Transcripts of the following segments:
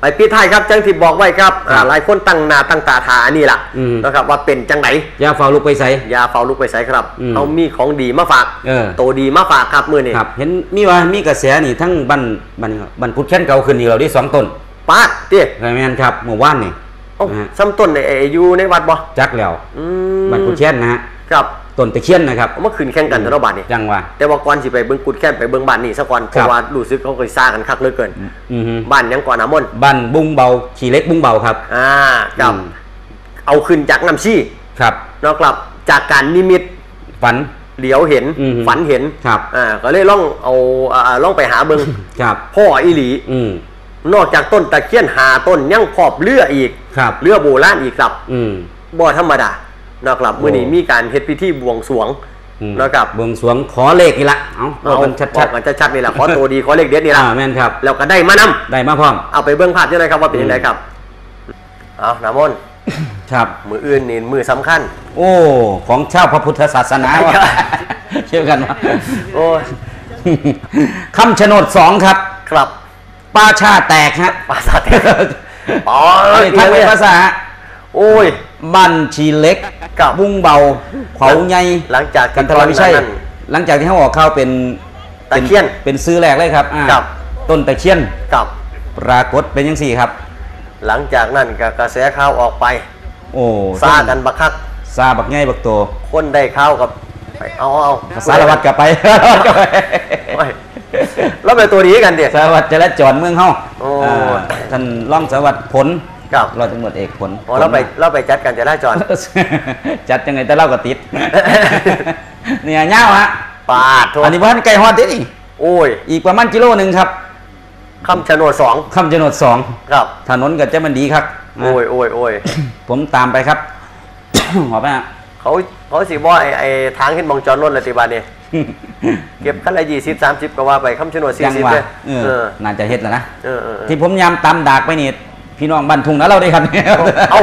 ไปพี่ท้ายครับจังที่บอกไว้ครับอ่าครับหลายคนตั้งหน้าตั้งตาทาอันนี้ล่ะอืม นะครับว่าเป็นจังไหนอย่าเฝ้าลูกไปใส่อยาเฝ้าลูกไปใส่ครับอืมเอามีของดีมาฝากเออ โตดีมาฝากครับมือนี่ครับ เห็นมีว่ามีกระแสนี่ทั้งบันบันบันพุทธแค้นเก่าขึ้นอีกแล้วที่สองต้นปาดเตี้ยใช่ไหมนครับเมื่อวานนี่ เอ้านะฮะ ซ้ำต้นในไอ้อยู่ในวัดบ่จักแล้วอืมบันพุทธแค้นนะฮะ ครับ ต้นตะเคียนนะครับเอามาขึ้นแข่งกันเท่านั้นบาทนี่จังว่าแต่ว่าก่อนสิไปเบิ่งกุดแค่นไปเบิ่งบ้านนี่ซะก่อนเพครับราะว่ารู้สึกเขาเคยซ่ากันคักเหลือเกินอือฮึบ้านยังก่อนน้ำมนต์บันบุ้งเบาขี่เล็กบุ้งเบาครับอ่าครับอืมเอาขึ้นจากน้ำชี้ครับเนาะครับจากการนิมิตฝันเหลียวเห็นอืมฝันเห็นครับอ่าก็เลยล่องเอาอ่าล่องไปหาเบิ่งครับพ่ออีหลีอืมนอกจากต้นตะเคียนหาต้นยังพอบเรืออีกครับเรือโบราณอีกครับ อืมบ่ธรรมดา นะครับโอ้มื้อนี้มีการเฮ็ดพิธีบวงสรวงอืมนะครับบวงสรวงขอเลขนี่ละเอาเอากันชับอดกกันชัดๆนี่แหละขอตัวดีขอเลขเด็ดๆนี่ละอ่าแม่นครับแล้วก็ได้มานำได้มาพร้อมเอาไปเบื้องภาพด้วยนะครับว่าเป็นยังไงครับเอาน้ำมนต์ครับมืออื่นนี่มือสำคัญ โอ้ของชาวพระพุทธศาสนาว่ะเชื่อกันว่าโอ้ยคำชะโนดสองครับ ครับป้าชาแตกฮะภาษาแท้อ๋อเอาอีกทักเป็นภาษาโอ้ย บันชีเล็กครับบุ้งเบาเขาใหญ่หลังจากกันทรวิชัยนั้นหลังจากที่เขาออกเข้าเป็นตะเคียนป็เป็นซื้อแรกเลยครับอ่าครับต้นตะเคียนกับปรากฏเป็นยังสี่ครับ หลังจากนั้นก็กระแสข่าวออกไป โอ้ซากันบักคักซาบักง่ายบักโตคนได้ข่าวกับไปเอาเอาสารวัตรกลับไปสารวัตรกลับไปโอ้ยแล้วเป็นตัวดีกันเดียสารวัตรจราจรเมืองเฮาโอ้อ่าท่านร่องสารวัตรผล ครับร้อยตำรวจเอกผลอ๋อเราไปเราไปจัดการจราจร จัดยังไงแต่เล่าก็ติด เนี่ยเงาฮะปาดโทษอันนี้บ้านไก่ฮอดเด้นี่โอ้ย อีกประมาณกิโลหนึ่งครับคำชะโนดสองคำจำนวนสองครับ ถนนก็จะมันดีครับ โอ้ยโอ้ยโอ้ยผมตามไปครับขอไปฮะเขาเขาสิบ่ไอ้ไอ้ทางเห็นมองจอรถละติบาทนี่เก็บคันละยี่สิบสามสิบก็ว่าไปคำชะโนดสี่ยังสิบว่าเลยเอเอออน่าจะเฮ็ดแล้วนะเออเออเออที่ผมยำตามดากไปนี่ พี่น้องบ้านทุ่งนะเราได้ครับเนี่ยเอ้า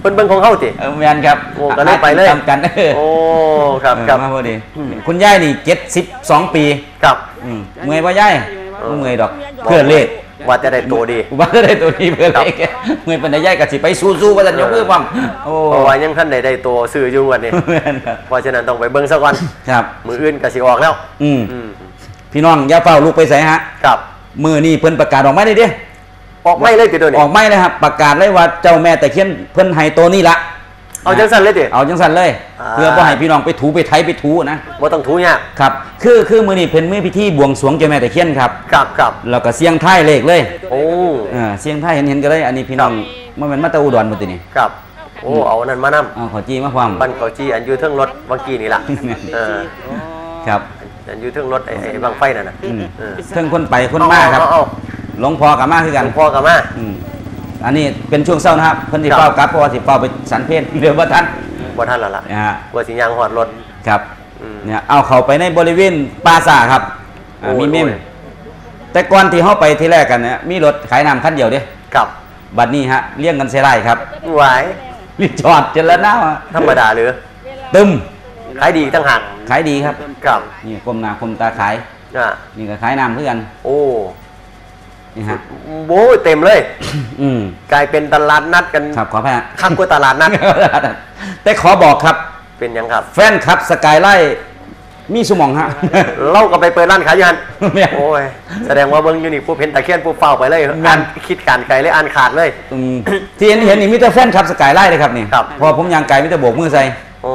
เพิ่นเบิ่งของเขาติเออแมนครับโอ้ก็เลยไปเลยตามกันเออโอ้ครับเออครับมาพอดี คุณยายนี่เจ็ดสิบสองปีครับอืมเมื่อยป่ะยายเออบ่เมื่อยดอกเพื่อนเลขว่าจะได้ตัวดีกูว่าจะได้ตัวนี้เพื่อนเลขเมื่อยปันได้ยายกับสิไปสู้ๆว่าจะยกมือปั๊มโอ้เพราะว่ายังท่านได้ได้ตัวซื้ออยู่วันนี้แม่นครับเพราะฉะนั้นต้องไปเบิ่งซะก่อนครับ มืออื่นก็สิออกแล้ว อืมอืมพี่น้องอย่าเฝ้าลูกไปใส่ฮะครับมือนี่เพิ่นประกาศออกมาได้เด้ ออกไม่เลยติตัวนี้ออกไม่เลยครับ ประกาศเลยว่าเจ้าแม่ตะเคียนเพิ่นให้ตัวนี้ละเอาจังสั่นเลยติเอาจังสันเลยอ่าเพื่อบ่ให้พี่น้องไปถูไปไถไปถูนะบ่ต้องถูยากครับคือคือมือนี่เพิ่นมือพิธีบวงสรวงเจ้าแม่ตะเคียนครับครับครับแล้วก็เสียงท้ายเลขเลย โอ้เออเสียงท้ายเห็นเห็นๆก็เลยอันนี้พี่น้องมันเป็นมาตาอุดรบ่ตินี่ครับโอ้เอานั่นมานำเอาขอจี้มาความปันเขาจีอันอยู่เทิงรถเมื่อกี้นี่ล่ะเออครับอันอยู่เทิงรถไอ้ไอ้บางไฟนั่นน่ะอืมเออเพิ่งคนไปคนมาครับเอเอ หลวงพ่อกับมาคือเอกันหลวงพ่อกับมา อืมอันนี้เป็นช่วงเศร้านะครับเพิ่นสิครับ เฝ้ากลับเพราะว่าสิเฝ้าไปสันเพลเรือบ่ทันบ่ทันแล้วล่ะนะฮะกลัวสิยางหอดรถครับอืม เนี่ยเอาเข้าไปในบริเวณปราสาทครับอ่าโอ้ยมีเมมโอ้ย แต่ก่อนที่เฮาไปที่แรกกันเนี่ยมีรถขายน้ำคันเดียวเด้กับบัดนี้ฮะเลี้ยงกันเสียไรครับไหวรีบจอดเจรนาอะธรรมดาหรือตึมขายดีอีกตั้งหากขายดีครับกับนี่กลมหน้าคมตาขายอะนี่ก็ขายน้ำเพื่อกัน โอ้ นี่ฮะโว้ยเต็มเลย อืมกลายเป็นตลาดนัดกันครับขอแพ้ข้างกว่าตลาดนัดแต่ขอบอกครับ เป็นหยังครับ แฟนคลับสกายไล่มีสมองฮะเราก็ไปเปิดร้านขายอยันแม่นโอ้ยแสดงว่าเบิ้งอยู่นี่ผู้เพ้นตะเคียนผู้เฝ้าไปเลยแม่อ่านนคิดการไกลเลยอ่านขาดเลยอืมที่เห็นเห็นนี่มีแต่แฟนคลับสกายไล่เลยครับนี่ครับพอผมยางไกลมีแต่โบกมือใส่โอ้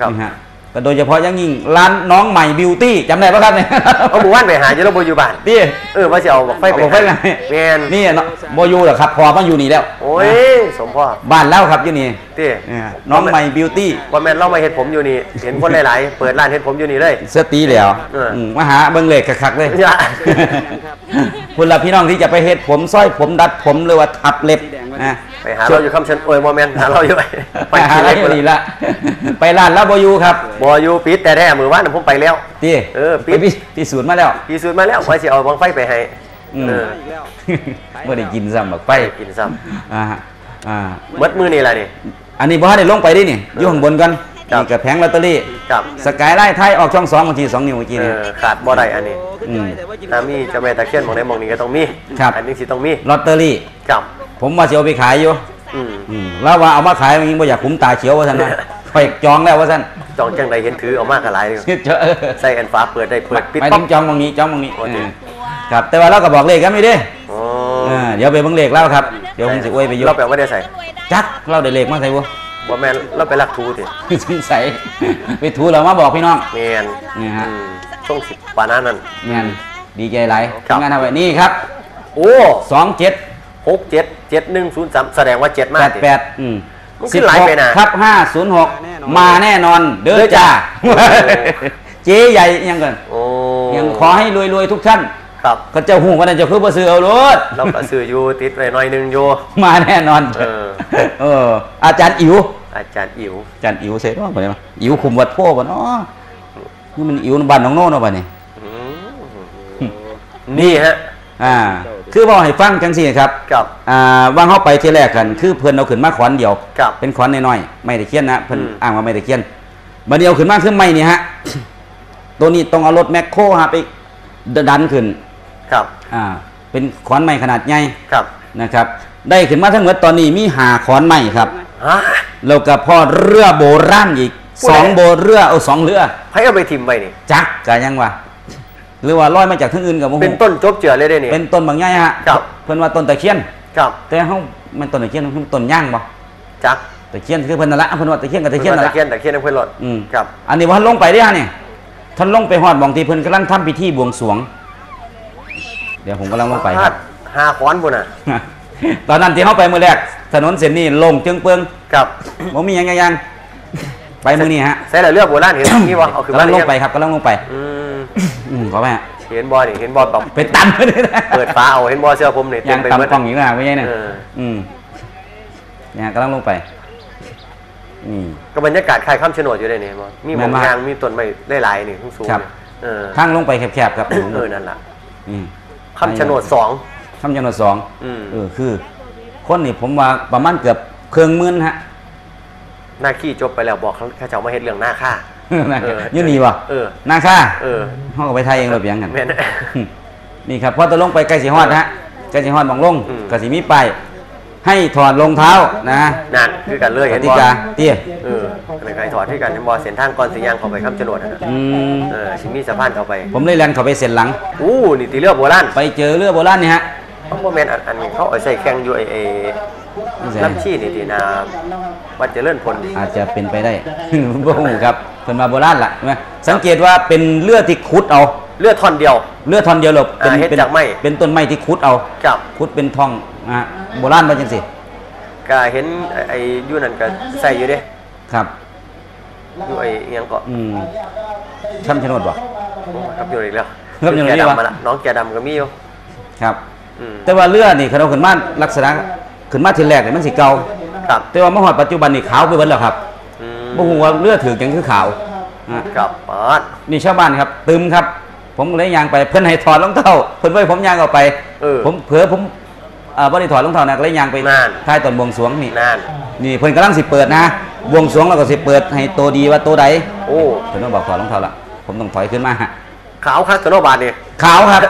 ครับนี่ฮะก็ โดยเฉพาะอยังยิ่งร้านน้องใหม่บิวตี้จำได้ปะครับเนี่ยเอาหมู่บ้านไปหาอยู่แล้วบ่อยู่บ้านนี่เออว่าจะเอาบอกไฟไปเอาบอกไฟไปหาแม่นนี่เนาะโบอยูเหรอครับพอมาอยู่นี่แล้วโอ้ยสมพ่อบ้านแล้วครับอยู่นี่เต้เนี่ยน้องใหม่บิวตี้ว่าแม่นเรามาเฮ็ดผมอยู่นี่เห็นคนหลายๆเปิดร้านเฮ็ดผมอยู่นี่เลยเสื้อตีแล้วเอออืมมาหาเบิ้งเหล็กคักๆเลยอย่าคุณละพี่น้องที่จะไปเฮ็ดผมสร้อยผมดัดผมหรือว่าทับเล็บ นะไปหาเราอยู่คำชันโอ้ยโมเมนหาเราอยู่ไปหาอะไรก็ดีละไปร้านลาบอยูครับบ่อยู่ปิดแต่แท้มือว่านผมไปแล้วตีเออปิไปดพิพิสูจน์มาแล้วพี่ซื้อมาแล้วว่าสิเอาบังไฟไปให้อืมเออเมื่อได้กินซ้ำบักไปไปกินซ้อ่าฮะอ่าำมดมือนี่แหละนี่อันนี้บ่ทันได้ลงไปเดินี่อยู่ข้างบนกันครับนี่กับแผงลอตเตอรี่ครับสกายไล่ไทยออกช่องสองบางทีสองนิ้วเมื่อกี้เอนี่อขาดบ่ได้อันนี้อืมถ้ามีเจ้าแม่ตะเคียนหมองใดหมองนี้ก็ต้องมีครับอันนี้สิต้องมีลอตเตอรี่ครับ ผมว่าจะเอาไปขายอยู่อืมอืมแล้วว่าเอามาขายมันยังบ่อยากคุ้มตาเขียวว่าท่านนะไปจองแล้วว่าท่านจองจังใดเห็นถือเอามากกะหลายเลยเจอใส่อันฟ้าเปิดได้เปิดปิดไปป๊ถึอกงจองตรงนี้จองตรงนี้โอเคเออครับ แต่ว่าเราก็บอกเลขกันไม่ได้อ๋ออ่าเดี๋ยวไปเบิ่งเลขแล้วครับเดี๋ยวผมสิอวยไปอยู่เราแปลว่าได้ใส่จักเราได้เลขมาใส่บ่บ่แม่นเราไปลักทูติสงสัยไปถูเรามาบอกพี่น้องแม่นนี่ฮะอืมช่วงสิบปานนั้นนั่นแม่นดีใจหลายครับทำงานทำไว้นี่ครับ โอ้27หกเจ็ด เจ็ดหนึ่งศูนย์สามแสดงว่าเจ็ดมากติ88อืมมันขึ้นหลายไปนะครับ506มาแน่นอน เด้อเด้อจ้าจ้าเจ๊ใหญ่ยังกันโอ้ยังขอให้รวยๆทุกท่านครับก็เจ้าหูวันนั้นเจะคือบ่ซื้อเอารถเราก็ซื้ออยู่ติดไว้หน่อยหนึงอยู่มาแน่นอน เออเออ อาจารย์อิ๋วอาจารย์อิ๋วอาจารย์อิ๋วเสร็จว่าบ่ได้มาอิ๋วคุมวัดโพบ่เนาะนี่มันอิ๋วบ้านน้องโน่เนาะบัดนี้อืมนี่ฮะ อ่าคือบอกให้ฟังจังซี่ครับกับอ่าว่างเขาไปที่แรกกัน คือเพิ่นเอาขึ้นมาขอนเดียวกับ เป็นขอนน้อยๆไม่ได้เขียนนะเพิ่นอืม อ้างว่าไม่ได้เขียนบัดนี้เอาขึ้นมาขึ้นไม่นี่ฮะ ตัวนี้ต้องเอารถแมคโครฮะไปดันขึ้น ครับอ่า เป็นขอนไม้ขนาดใหญ่ครับนะครับ ได้ขึ้นมาทั้งหมดตอนนี้มีหาขอนไม้ครับ ฮะ แล้วก็พอเรือโบราณอีกผู้สใดองโบเรือเอาสองเรือ ให้เอาไปทิมไปนี่จักกะยังวะ หรือว่าลอยมาจากทางอื่นกับโมโหเป็นต้นจบเจือเลยได้นี่เป็นต้นบางใหญ่ฮะครับเพิ่นว่าต้นตะเคียนครับแต่เฮามันต้นตะเคียนมันต้นย่างบ่จักตะเคียนคือเพิ่นนั่นละเพิ่นว่าตะเคียนกับตะเคียนนั่นตะละเคียนตะเคียนเพื่อนรถอืมครับอันนี้ว่าท่านลงไปได้ฮะนี่ท่านลงไปฮอดบางทีเพิ่นกำลังทำพิธีบวงสรวง เดี๋ยวผมกำลังลงไปครับหาขอนพุ่นน่ะตอนนั้นที่เฮาไปมื้อแรกถนนเส้นนี้โล่งจึงเปิงครับบ่มีหยังยัง ไปมื้อนี้ฮะใส่ละเรือโบราณเห็นนี่วะเอาขึ้นกำมาลังลงได้ไปครับกำลังลงไป อืมอืมขอไปฮะเห็นบอนี่เห็นบอแบบไปตันไปเลยนะเปิดฟ้าเอาเห็นบอเสื้อผมนี่เต็ยัมงไปหมด ตำกล้องอยู่นะไม่ใช่เนี่ยเอออืมเนี่ยกำลังลงไปนี่ ก็บรรยากาศคล้ายข้ามโฉนดอยู่ได้นี่บ่มีหมแม่อนงมากยางมีต้นไม้ได้หลายนี่สูงๆครับนี่เออทางลงไปแคบๆครับเออนั่นล่ะนี่ข้ามโฉนดสอง คำจำนวนสองอืม เออคือ คนนี่ผมว่าประมาณเกือบเครื่องหมื่นฮะ หน้าขี้จบไปแล้วบอกเขาเขาจะเอามาเฮ็ดเรื่องหน้าค่าเอออยืนนี่วะเออนาค่าเออห้องก็ไปไทยเองเลยเพียงกันแม่นนี่ครับพอตะลงไปใกล้สีฮอดฮะใกล้สีฮอดบองลงอืมก็สีมีป้ายให้ถอดรองเท้านะนั่นคือกันเลยกเห็นติบอกาเตี้ยเออในใครถอดที่กันเห็นบอเส้นทางก่อนสิยางเข้าไปข้ามโฉนดนะอืมเออสิมีสะพานเข้าไป ผมเลยแลนเข้าไปเส้นหลังอู้นี่ตีเรือโบราณไปเจอเรือโบราณนี่ฮะเขาบ่แม่นอันอันนี้เขาเอาใส่แข่งอยู่ไอ้ไอ้นี่ใส่ ลำชี้นี่ดีนะวัดเจริญพลอาจจะเป็นไปได้บ่ฮู้ครับเพิ่นมาโบราณล่ะใช่ไหมสังเกตว่าเป็นเรือที่ขุดเอา เลือดท่อนเดียวเรือท่อนเดียวหลบเป็นอ่าเฮ็ดเป็นจากไม้เป็นต้นไม้ที่ขุดเอากับขุดเป็นทองนะฮะโบราณว่าจังซี่ก็เห็นไอ้ไอ้อยูนั่นก็ใส่อยู่เด้ครับอยู่ไอ้อิหยังก็อืมช้ำชะโนดบ่ครับอยู่อีกแล้วครับอยู่แกนี่วะดำมาละน้องแกดำก็มีอยู่ครับอืมแต่ว่าเรือนี่เขาเอาขึ้นมาลักษณะ ขึ้นมาทีแรกนี่มันสิเก่าครับแต่ว่ามาฮอดปัจจุบันนี่ขาวไปเบิดแล้วครับอืมบ่ฮู้ว่าเรือถือจังคือขาวนะครับปอดนี่ชาวบ้านครับ ตึมครับ ผมเลยยางไปเพิ่นให้ถอดรองเท้าเพิ่นไว้ผมยางออกไปเออผมเผลอผมอ่าบ่ได้ถอดรองเท้านะก็เลยยางไปนั่นท้ายตอนบวงสรวงนี่นั่นนี่เพิ่นกำลังสิเปิดนะบวงสรวงแล้วก็สิเปิดให้ตัวดีว่าตัวใดโอ้เพิ่นต้องบอกถอดรองเท้าละผมต้องถอยขึ้นมาขาวคักกระโนบาทนี่ขาวครับ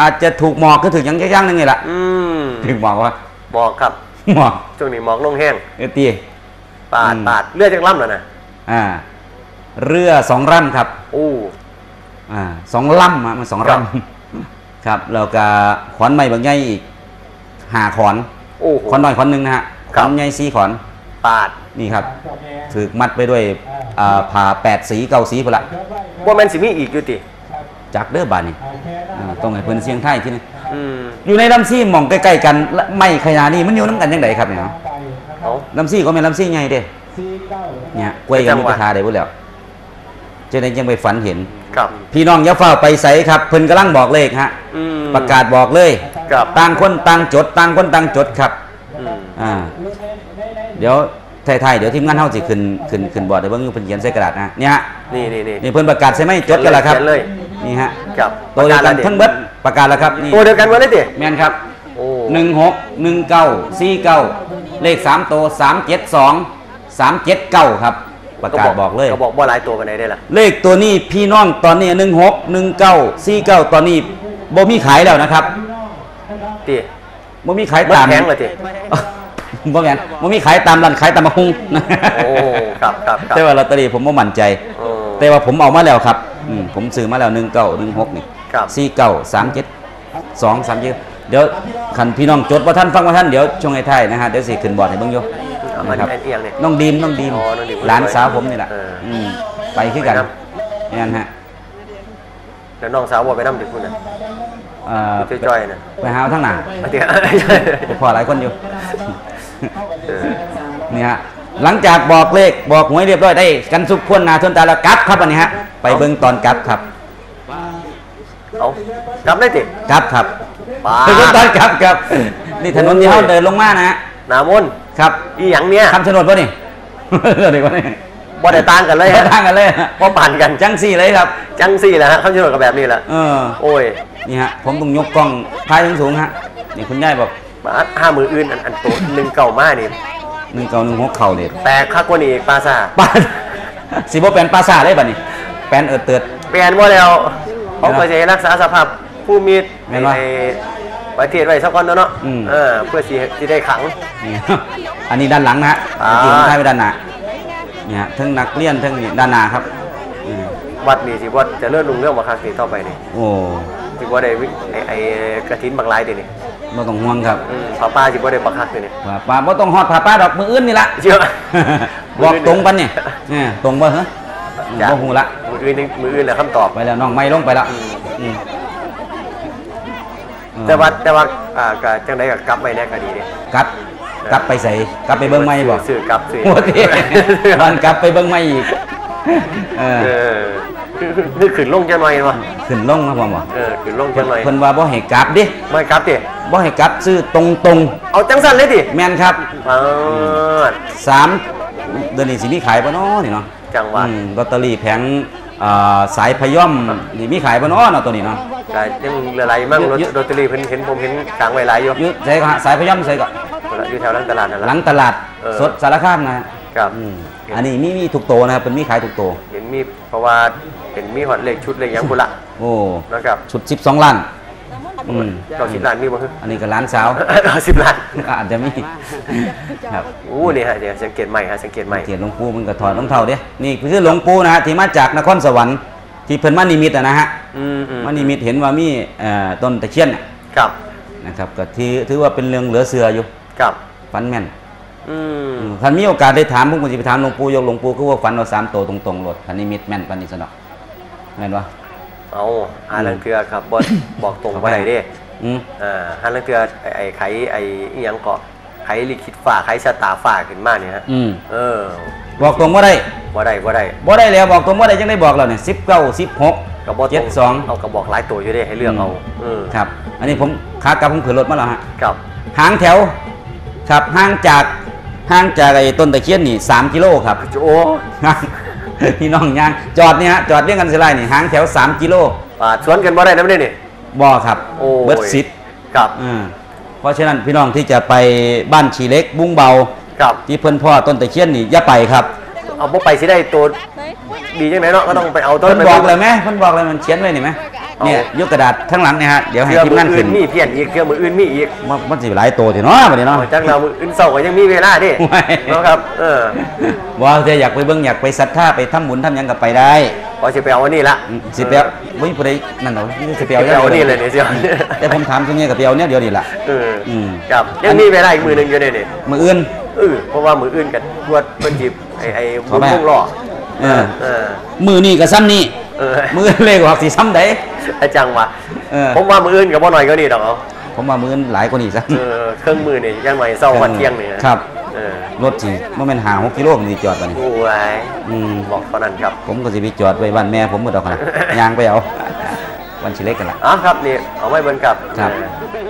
อาจจะถูกหมอกก็ถึงยังย่างๆนึงนี่ล่ะอืมถึงหมอกว่า หมอกครับหมอกช่วงนี้หมอกลงแห้งเออตีปาดอืมปาดเลือดจากล่ำแล้วนะอ่า เรือสองลำครับโอ้อ่าสองลำอะมันสองลำครับแล้วก็ขอนไม้บางใหญ่อีกหาขอนโอ้โหขอนน้อยขอนหนึ่งนะฮะขครัอบนใหญ่สีขอน ปาดนี่ครับถือมัดไปด้วยอ่าผ่าแปดสีเก้าสีพุ่นละว่าแม่นสิมีอีกอยู่ติจากเด้อบานนี่อ่าต้องให้เพิ่นเสียงไทายที่นี่ อืมอยู่ในลำซี่หมองใกล้ๆกันและไม้ขยานี่มันอยู่น้ำกันยังไงครับเนี่ยเอาลำซี่ก็เป็นลำซี่ใหญ่เด้เนี่ยกล้วยกันมีกระทาได้พุ่นแล้วจะได้ยังไปฝันเห็นครับ พี่น้องอย่าเฝ้าไปใสครับ เพิ่นกำลังบอกเลขฮะอืมประกาศบอกเลยครับต่างคนต่างจดต่างคนต่างจดครับอืมอ่าเดี๋ยวไทยๆเดี๋ยวทีมงานเฮาสิขึ้นขึ้นขึ้นบอร์ดให้เบิ่งอยู่เพิ่นเขียนใส่กระดาษนะเนี่ยฮะนี่นี่นี่นี่เพิ่นประกาศใช่ไหมจดกันแล้วครับเขียนเลยนี่ฮะครับตัวเดียวกันประาศทั้งเบิด ประกาศแล้วครับนี่ตัวเดียวกันวะเลยติแม่นครับโอ้16 19 49เลข3ตัว372 379ครับ ประกาศบอกเลยก็บอกบ่หลายตัวปานใดได้ล่ะ เลขตัวนี้พี่น้องตอนนี้หนึ่งหกหนึ่งเก้าสี่เก้าตอนนี้บ่มีขายแล้วนะครับติบ่มีขายมันตามแพงเลยติบ่แม่นบ่มีขายตามร้านขายตามมาคุงโอ้ครับครับครับแต่ว่าลอตเตอรี่ผมบ่มั่นใจโอ้แต่ว่าผมเอามาแล้วครับอืมผมซื้อมาแล้วหนึ่งเก้าหนึ่งหกนี่ครับ สี่เก้าสามเจ็ดสองสามเจ็ดเดี๋ยวคันพี่น้องจดว่าท่านฟังว่าท่านเดี๋ยวช่วงไทายๆนะฮะเดี๋ยวสิขึ้นบอร์ดให้เบิ่งอยู่เอามันนะครับอันเอียงนี่น้องดีมน้องดีมอ๋อน้องดีมหลานสาวผมนี่แหละเอออืมไปคือกันไปนนี่นฮะแล้วน้องสาวบ่ไปนำดิคุณน่ะเอ่อจ้อยๆน่ะไปหาเอาทั้งหน้าไปเดี๋ยวผมพอหลายคนอยู่เออนี่ฮะหลังจากบอกเลขบอกหวยเรียบร้อยได้ กันสุกพวนหนาทนตาแล้วกลับครับอันนี้ฮะไปเบิ่งตอนกลับครับ เอากลับได้ติกลับครับป้าไปเบิ่งตอนกลับครับนี่ถนนที่เขาเดินลงมานะฮะหนามนต์ครับอีหยังเนี่ยคำชะโนดป่ะนี่เดี๋ยวก่อนนี่บ่ได้ต่างกันเลยฮะทางกันเลยบ่ปั่นกันจังสี่เลยครับ จังซี่แหละฮะคำชะโนดก็แบบนี้แหละเออโอ้ยนี่ฮะผมต้องยกกล้องพายสูงๆฮะนี่คุณยายบอกมาห้ามืออื่นอันอันโตหนึ่งเก่ามานี่หนึ่งเก้าหนึ่งหกเข่าเด็ดแปลกคักกว่านี้อีกปลาซ่าปานสิบ่แปลนปลาซาเลยบัดนี้แปลนเอิดเติดเปลี่ยนว่าแล้ว เขาก็จะรักษาสภาพผู้มีแม่นวะในประเทศไว้สักคนเนาะอืมเออเพื่อสิสิได้ขังนี่อันนี้ด้านหลังนะฮะอ่าเมื่อกี้ผมถ่ายไปด้านหน้าเนี่ยฮะทั้งนักเรียนทั้งนี่ด้านหน้าครับอืมวัดนี่สิว่าจะเลื่อนลุงเรื่องมาคักนี่ต่อไปนี่โอ้สิว่าได้วิไอ้ไอ้กระถินบางรายเดี๋ยวนี้ไม่ต้องห่วงครับอืมป้าป้าสิว่าได้บักคักเดี๋ยวนี้ว่าป้าบ่ต้องฮอดผ้าป้าดอกมืออื่นนี่ละเชื่อบอกตรงปันเนี่ยเนี่ยตรงบ่เหรอ จ้ะ บ่ฮู้ละมืออื่นนี่มืออื่นแหละคำตอบ ไปแล้วน้องไม่ลงไปละอืมเออแต่ว่าแต่ว่าอ่าก็จังไดก็กลับไปแน่ก็ดีเด้ กลับ กลับไปใส่กลับไปเบิ่งไม่บ่ซื้อกลับซื้อ โอ้ทีมันกลับไปเบิ่งไม่อีกเออเออคือขึ้นลงจังหน่อยบ่ขึ้นลงครับผมบ่เออขึ้นลงจังหน่อยเพิ่นว่าบ่ให้กลับดิไม่กลับดิบ่ให้กลับซื้อตรงเอาจังสั่นเลยดิๆแม่นครับอ่าสามเดือนนี้สิมีขายบ่เนาะนี่เนาะ จังหวะอืมลอตเตอรี่แผงอ่าสายพย่อมนี่มีขายบ่เนาะเนาะตัวนี้เนาะ ก็ยังเหลือหลายมั่งรถเยอะโรตเตอรี่เพิ่นเห็นผมเห็นกลางไว้หลายอยู่อยู่ใส่ก็สายพย่อมใส่ก็อยู่แถวหลังตลาดนั่นแหหลัละงตลาดเออ สดสารคามนะฮะครับอืมอันนี้มีมีทุกโตนะครับเป็นมีขายทุกโตเห็นมีเพราะว่าเห็นมีหอดเลขชุดเลขหยังบุละโอ้นะครับชุด 12ล้านอืม เก้าสิบล้านมีบ่คืออันนี้ก็ล้านสาวเก้าสิบล้านอาจจะมีครับอู้นี่ฮะเดี๋ยวสังเกตใหม่ฮะสังเกตใหม่เขียนหลวงปู่มันก็ถอดรองเท้าเด้นี่คือหลวงปู่นะฮะที่มาจากนครสวรรค์ที่เพิ่นมานิมิตอะนะฮะอืมอืมมานิมิตเห็นว่ามีเอ่อต้นตะเคียนน่ะครับนะครับก็ถือถือว่าเป็นเรื่องเหลือเสืออยู่ครับฟันแม่นอืมอืมท่านมีโอกาสได้ถามผมก็สิไปถามหลวงปู่ยกหลวงปู่คือว่าฟันเอาสามโตวตรงๆโลดพันนิมิตแม่นปานนี้ซะเนาะแม่นบ่ เอาหาลังเทือครับบ่บอกตรงบ่ได้เด้อืมอ่าหาลังเทือไอ้ไอ้ไขไอ้อีหยังเกาะไขลิขิตฟ้าไขชะตาฟ้าขึ้นมาเนี่ยฮะอืมเออบอกตรงบ่ได้บ่ได้บ่ได้บ่ได้แล้วบอกตรงบ่ได้จังได้บอกแล้วเนี่ย19 16ก็บ่ตรงเจ็ดสองเอากระบอกหลายตัวอยู่เด้ให้เลือกเอาเออครับ อันนี้ผมขากลับผมขึ้นรถมาแล้วฮะครับหางแถว ครับห่างจากห่างจากไอ้ต้นตะเคียนนี่3กิโลครับโอ้ พี่น้องย่างจอดเนี่ยฮะจอดเรียงกันสิไลนี่หางแถว 3 กิโลปาดสวนกันบ่ได้นำเด้นี่ บ่ครับโอ้ย เบิดสิทธิ์ครับอ่าเพราะฉะนั้นพี่น้องที่จะไปบ้านชีเล็กบุ้งเบา ครับที่เพิ่นพ่อต้นตะเคียนนี่อย่าไปครับ เอาบ่ไปสิได้ตัวดีจังไดเนาะก็ต้องไปเอาต้นเพิ่นไปบอกเลยไหมเพิ่นบอกเลยมันเขียนไว้นี่ไหมเอาเนี่ยยกกระดาษข้างหลังเนี่ยฮะเดี๋ยวให้เทื่อทีมมืงานอขึ้อื่นนมีเพี้ยนอีกเทื่อมืออื่นมีอีกมันมันสิหลายตัวสิเนาะบัดนี้เนาะจักเรามืออื่นเศร้าก็ยังมีเวลาดิไม่เนาะครับเออว่าถ้าอยากไปเบิ่งอยากไปศรัทธาไปทำบุญทำหยังก็ไปได้พอสิไปเอาอันนี้ละอืมสิไปเอาบ่มีผู้ใดนั่นดอกนี่สิไปเอาไปเอาอันนี้เลยเนี่ยเสียวแต่ผมถามซุเนี่ยก็ไปเอาเนี่ยเดียวนี่ล่ะเอออมครับยังมีเวลาอีกมือหนึงอยู่เนี่ยนี่มื้ออื่นเออเพราะว่ามืออื่นกันทวดเพิ่นจิบไอ้ไอ้ขอบุญแม่วงล้อเออเออมื้อนี้ก็ซ้ำนี่เออมื้อเลขออกสิซ้ำใดอาจังวะเออผมว่ามืออื่นกับบ่หน่อยก็นี่ดอกเอาผมว่ามื้ออื่นหลายกว่านี้ซะเออเครื่องมือนี่ยังหน่อยเศร้าวันเที่ยงนี่นะครับเออรถสิบ่แม่น5 6กิโลมันสิจอดบัดนี้โอ้ยอืมบอกเท่านั้นครับ ผมก็สิไปจอดไว้บ้านแม่ผมหมดดอกนะยางไปเอาวันชิเล็กกันละอ๋อครับนี่เอาไว้เบิ่งกับครับเออ